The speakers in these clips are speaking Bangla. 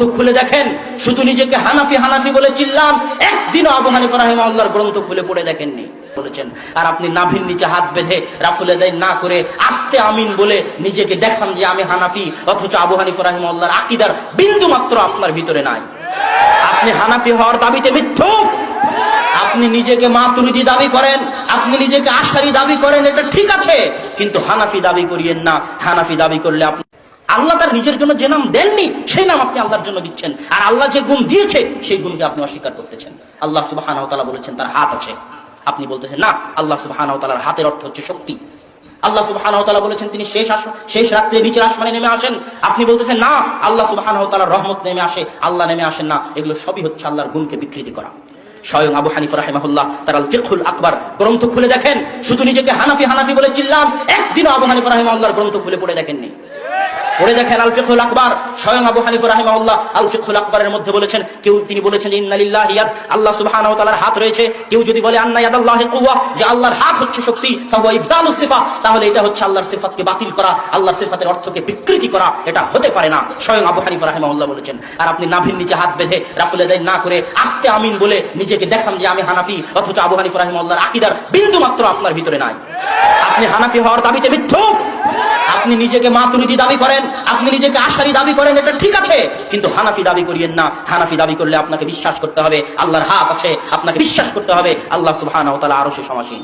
তো খুলে দেখেন, শুধু নিজেকে হানাফি হানাফি বলে চিল্লান, একদিনও আবু হানিফা রাহিমা আল্লাহর গ্রন্থ খুলে পড়ে দেখেননি। বলেছেন, আর আপনি নাভির নিচে হাত বেঁধে রাফুলে দেয় না করে আস্তে আমিন বলে নিজেকে দেখান যে আমি হানাফি, অথচ আবু হানিফা রাহিমা আল্লাহর আকিদার বিন্দু মাত্র আপনার ভিতরে নাই। আপনি হানাফি হওয়ার দাবিতে মিথ্যুক। আপনি নিজেকে মাতুরিদি দাবি করেন, আপনি নিজেকে আশারি দাবি করেন, এটা ঠিক আছে, কিন্তু হানাফি দাবি করিয়েন না। হানাফি দাবি করলে আপনি আল্লাহ তার নিজের জন্য যে নাম দেননি, সেই নাম আপনি আল্লাহর জন্য দিচ্ছেন। আর আল্লাহ যে গুণ দিয়েছে, সেই গুণকে আপনি অস্বীকার করতেছেন। আল্লাহ সুবাহ বলেছেন, তার হাত আছে। আপনি বলতেছেন, না, আল্লাহ সুবাহ হাতের অর্থ হচ্ছে শক্তি। আল্লাহ সুবাহ বলেছেন, তিনি শেষ আস, শেষ রাত্রে নিচের আসমানে নেমে আসেন। আপনি বলতেছেন, না, আল্লাহ সুবাহ রহমত নেমে আসে, আল্লাহ নেমে আসেন না। এগুলো সবই হচ্ছে আল্লাহর গুণকে বিকৃতি করা। স্বয়ং আবু হানিফ রাহিমাহুল্লাহ তার আল ফিকহুল আকবার গ্রন্থ খুলে দেখেন। শুধু নিজেকে হানাফি হানাফি বলে চিল্লান, একদিনও আবু হানিফ রাহিমাহুল্লাহর গ্রন্থ খুলে পড়ে দেখেননি। পড়ে দেখেন আল ফিকহুল আকবার। স্বয়ং আবু হানিফ রাহিমাহুল্লাহ আল ফিকহুল আকবরের মধ্যে বলেছেন, কেউ তিনি বলেছেন, ইন্নালিল্লাহি ইয়াদ, আল্লাহ সুবহানাহু ওয়া তাআলার হাত রয়েছে। কেউ যদি বলে, আন্না ইয়াদাল্লাহি কুওয়া যে আল্লাহর হাত হচ্ছে শক্তি, ফাহুয়া ইবদালুস সিফা তাহলে এটা হচ্ছে আল্লাহর সিফাতকে বাতিল করা, আল্লাহর সিফাতের অর্থকে বিকৃতি করা, এটা হতে পারে না। স্বয়ং আবু হানিফ রাহিমাহুল্লাহ বলেছেন, আর আপনি নাভির নিচে হাত বেঁধে রাফুলে দেয় না করে আস্তে আমিন বলে নিজেকে দেখান যে আমি হানাফি, অথচ আবু হানিফ রাহিমাহুল্লাহর আকিদার বিন্দু মাত্র আপনার ভিতরে নাই। আপনি হানাফি হওয়ার দাবিতে মিথ্যুক আপনি নিজেকে মাতুরিদি দাবি করেন, আপনি নিজেকে আশারি দাবি করেন, এটা ঠিক আছে, কিন্তু হানাফি দাবি করিয়েন না। হানাফি দাবি করলে আপনাকে বিশ্বাস করতে হবে, আল্লাহর হাত আছে, আপনাকে বিশ্বাস করতে হবে, আল্লাহ ওয়া আরও সে সমাসীন।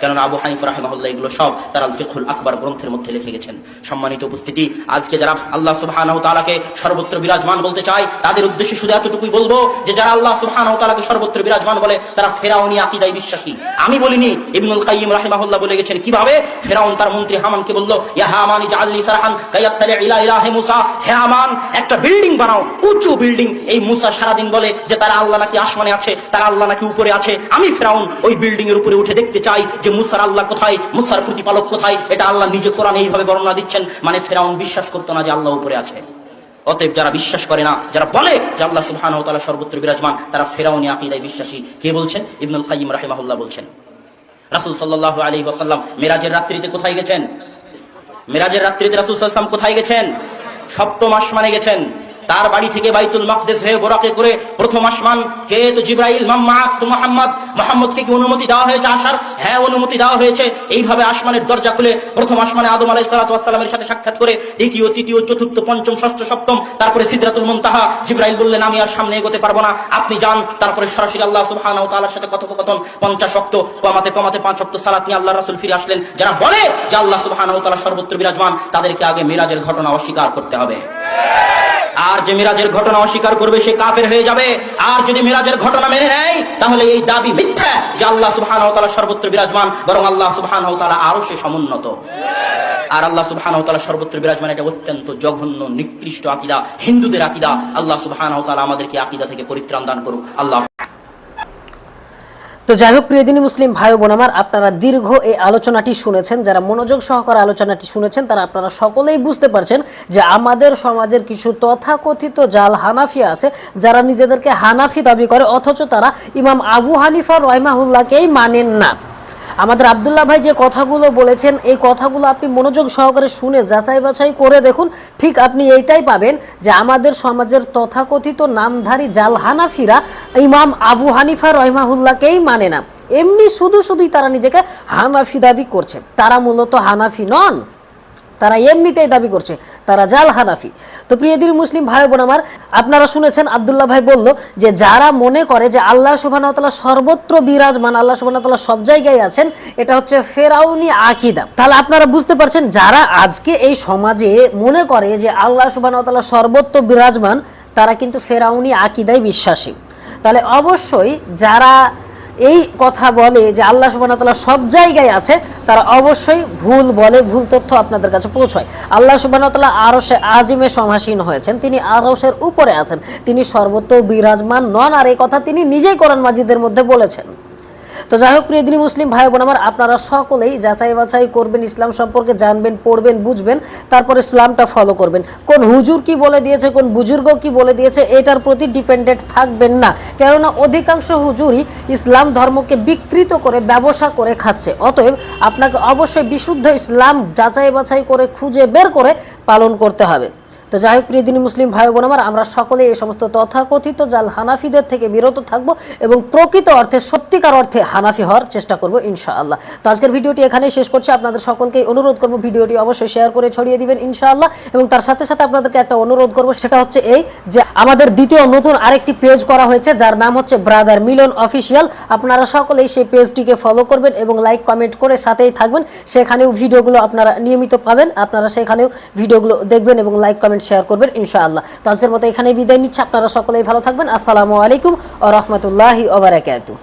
কেননা আবু হানিফ রাহিমাহুল্লাহ এগুলো সব তার আল ফিকহুল আকবর গ্রন্থের মধ্যে লিখে গেছেন। সম্মানিত উপস্থিতি, আজকে যারা আল্লাহ সুবহানাহু তাআলাকে সর্বত্র বিরাজমান বলতে চায়, তাদের উদ্দেশ্যে শুধু এতটুকুই বলব যে যারা আল্লাহ সুবহানাহু তাআলাকে সর্বত্র বিরাজমান বলে, তারা ফেরাউনি আকীদায় বিশ্বাসী। আমি বলিনি, ইবনুল কাইয়িম রাহিমাহুল্লাহ বলে গেছেন, কীভাবে? ফেরাউন তার মন্ত্রী হামানকে বলল, ইয়া হামান সারহান কায়াত্তালি ইলা ইলাহি মুসা। হে হামান, একটা বিল্ডিং বানাও, উঁচু বিল্ডিং। এই মুসা সারাদিন বলে যে তারা আল্লাহ নাকি আসমানে আছে, তারা আল্লাহ নাকি উপরে আছে। আমি ফেরাউন ওই বিল্ডিং এর উপরে উঠে দেখতে চাই যে মুসার আল্লাহ কোথায়, মুসার প্রতিপালক কোথায়, এটা আল্লাহ নিজে কোরআন এইভাবে বর্ণনা দিচ্ছেন। মানে ফেরাউন বিশ্বাস করতো না যে আল্লাহ উপরে আছে। অতএব যারা বিশ্বাস করে না, যারা বলে যে আল্লাহ সুবহানাহু ওয়া তাআলা সর্বত্র বিরাজমান, তারা ফেরাউনি আকীদায় বিশ্বাসী। কে বলছেন? ইবনুল কাইয়িম রাহিমাহুল্লাহ বলছেন। রাসূল সাল্লাল্লাহু আলাইহি ওয়াসাল্লাম, মিরাজের রাত্রিতে কোথায় গেছেন? মিরাজের রাত্রিতে রাসূল ওয়াসাল্লাম কোথায় গেছেন? সপ্তম আসমানে গেছেন। তার বাড়ি থেকে বাইতুল মাকদেস হয়ে বোরাকে করে প্রথম আসমান কে তো জিব্রাইল, মাম্মাত, মোহাম্মদ, মোহাম্মদকে কি অনুমতি দেওয়া হয়েছে আসার? হ্যাঁ অনুমতি দেওয়া হয়েছে। এইভাবে আসমানের দরজা খুলে প্রথম আসমানে আদম আলাই সালাতামের সাথে সাক্ষাৎ করে দ্বিতীয়, তৃতীয়, চতুর্থ, পঞ্চম, ষষ্ঠ, সপ্তম, তারপরে সিদ্ধাতুল মুনতাহা। জিব্রাইল বললেন, আমি আর সামনে এগোতে পারব না। আপনি যান। তারপরে সরাসরি আল্লাহ সুবহানাহু ওয়া তাআলার সাথে কথোপকথন, পঞ্চাশ শক্ত কমাতে কমাতে পাঁচ শক্ত সালাত নিয়ে আল্লাহ রাসূল ফিরে আসলেন। যারা বলে যে আল্লাহ সুবহানাহু ওয়া তাআলা সর্বত্র বিরাজমান, তাদেরকে আগে মিরাজের ঘটনা অস্বীকার করতে হবে। আর যে মিরাজের ঘটনা অস্বীকার করবে, সে কাফের হয়ে যাবে। আর যদি মিরাজের ঘটনা মেনে নেয়, তাহলে এই দাবি মিথ্যা যে আল্লাহ সুবহান সর্বত্র বিরাজমান, বরং আল্লাহ সুবহান আরও সে সমুন্নত। আর আল্লাহ সুবহান সর্বত্র বিরাজমান এটা অত্যন্ত জঘন্য, নিকৃষ্ট আকিদা, হিন্দুদের আকিদা। আল্লাহ সুবহান আমাদেরকে আকিদা থেকে পরিত্রাণ দান করুক। আল্লাহ তো যাই হোক, প্রিয় দিনী মুসলিম ভাই বোন আমার, আপনারা দীর্ঘ এই আলোচনাটি শুনেছেন, যারা মনোযোগ সহকারে আলোচনাটি শুনেছেন, তারা আপনারা সকলেই বুঝতে পারছেন যে আমাদের সমাজের কিছু তথাকথিত জাল হানাফি আছে, যারা নিজেদেরকে হানাফি দাবি করে, অথচ তারা ইমাম আবু হানিফা রহমাহুল্লাহকেই মানেন না। আমাদের আবদুল্লাহ ভাই যে কথাগুলো বলেছেন, এই কথাগুলো আপনি মনোযোগ সহকারে শুনে যাচাই বাছাই করে দেখুন। ঠিক আপনি এইটাই পাবেন যে আমাদের সমাজের তথাকথিত নামধারী জাল হানাফিরা ইমাম আবু হানিফা রহমাহুল্লাহকেই মানে না। এমনি শুধু শুধুই তারা নিজেকে হানাফি দাবি করছে। তারা মূলত হানাফি নন। তারা এমনিতেই দাবি করছে, তারা জাল হানাফি। তো প্রিয়দিন মুসলিম ভাই বোন আমার, আপনারা শুনেছেন আবদুল্লাহ ভাই বলল যে যারা মনে করে যে আল্লাহ সুবাহ সর্বত্র বিরাজমান, আল্লাহ সুবাহ সব জায়গায় আছেন, এটা হচ্ছে ফেরাউনি আকিদা। তাহলে আপনারা বুঝতে পারছেন, যারা আজকে এই সমাজে মনে করে যে আল্লাহ সুবাহ সর্বত্র বিরাজমান, তারা কিন্তু ফেরাউনি আকিদায় বিশ্বাসী। তাহলে অবশ্যই যারা এই কথা বলে যে আল্লাহ সুবাহতাল্লাহ সব জায়গায় আছে, তারা অবশ্যই ভুল বলে, ভুল তথ্য আপনাদের কাছে পৌঁছয়। আল্লাহ সুবাহতাল্লাহ আরশে আজিমে সমাসীন হয়েছেন, তিনি আরশের উপরে আছেন। তিনি সর্বত্র বিরাজমান নন, আর এই কথা তিনি নিজেই কোরআন মাজিদের মধ্যে বলেছেন। তো যাই হোক, প্রিয় মুসলিম ভাই বোন আমার, আপনারা সকলেই যাচাই বাছাই করবেন, ইসলাম সম্পর্কে জানবেন, পড়বেন, বুঝবেন, তারপর ইসলামটা ফলো করবেন। কোন হুজুর কি বলে দিয়েছে, কোন বুজুর্গ কি বলে দিয়েছে, এটার প্রতি ডিপেন্ডেন্ট থাকবেন না। কেননা অধিকাংশ হুজুরই ইসলাম ধর্মকে বিকৃত করে, ব্যবসা করে খাচ্ছে। অতএব আপনাকে অবশ্যই বিশুদ্ধ ইসলাম যাচাই বাছাই করে, খুঁজে বের করে পালন করতে হবে। তো যাই হোক, প্রিয় দিনী মুসলিম ভাই বোন আমার, আমরা সকলে এই সমস্ত তথাকথিত জাল হানাফিদের থেকে বিরত থাকব এবং প্রকৃত অর্থে, সত্যিকার অর্থে হানাফি হওয়ার চেষ্টা করব, ইনশাআল্লাহ। তো আজকের ভিডিওটি এখানেই শেষ করছি। আপনাদের সকলকে অনুরোধ করব ভিডিওটি অবশ্যই শেয়ার করে ছড়িয়ে দিবেন, ইনশাআল্লাহ। এবং তার সাথে সাথে আপনাদেরকে একটা অনুরোধ করব, সেটা হচ্ছে এই যে আমাদের দ্বিতীয় নতুন আরেকটি পেজ করা হয়েছে, যার নাম হচ্ছে ব্রাদার মিলন অফিসিয়াল। আপনারা সকলেই সেই পেজটিকে ফলো করবেন এবং লাইক, কমেন্ট করে সাথেই থাকবেন। সেখানেও ভিডিওগুলো আপনারা নিয়মিত পাবেন। আপনারা সেখানেও ভিডিওগুলো দেখবেন এবং লাইক, কমেন্ট শেয়ার করবেন, ইনশাআল্লাহ। তো আজকের মতো এখানেই বিদায় নিচ্ছে। আপনারা সকলেই ভালো থাকবেন। আসসালামু আলাইকুম ও রহমতুল্লাহি ওবরাকাতুহ